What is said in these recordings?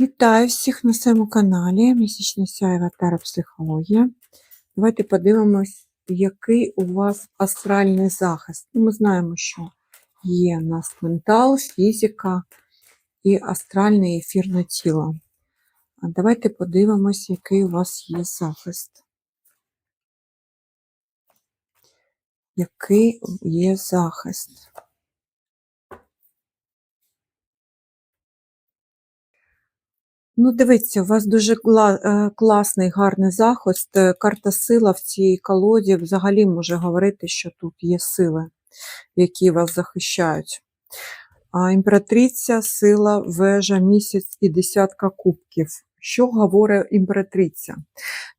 Вітаю всіх на своєму каналі Місячна сяєва психологія. Давайте подивимось, який у вас астральний захист. Ну, Ми знаємо, що є у нас ментал, фізика і астральне ефірне тіло. Давайте подивимось, який у вас є захист. Який є захист? Ну, дивіться, у вас дуже е, класний, гарний захист. Е, Карта сила в цій колоді взагалі може говорити, що тут є сили, які вас захищають. А імператриця, сила, вежа, місяць і десятка кубків. Що говорить імператриця?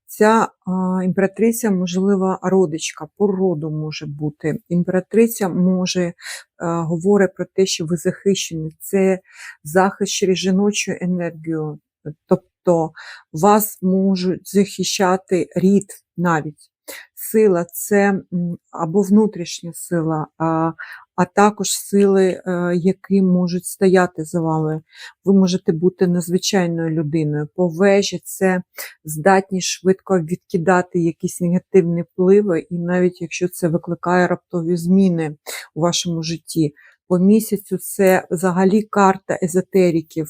Ця а, імператриця, можливо, родичка, по роду може бути. Імператриця може а, говорить про те, що ви захищені. Це захист через жіночу енергію. Тобто вас можуть захищати рід навіть. Сила це або внутрішня сила, а, а також сили, е, які можуть стояти за вами. Ви можете бути надзвичайною людиною. По вежі це здатність швидко відкидати якісь негативні впливи, і навіть якщо це викликає раптові зміни у вашому житті. По місяцю це взагалі карта езотериків.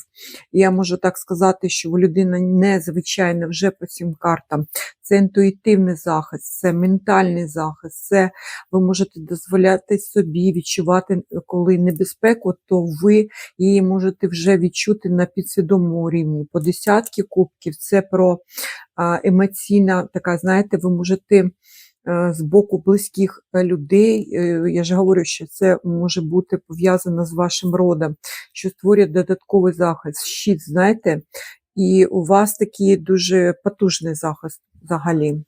Я можу так сказати, що людина незвичайна вже по цим картам. Це інтуїтивний захист, це ментальний захист, це ви можете дозволяти собі відчувати, коли небезпеку, то ви її можете вже відчути на підсвідомому рівні. По десятки кубків це про емоційна така, знаєте, ви можете з боку близьких е, людей, е, я ж говорю, що це може бути пов'язано з вашим родом, що створює додатковий захист, щит, знаєте, і у вас такий дуже потужний захист взагалі.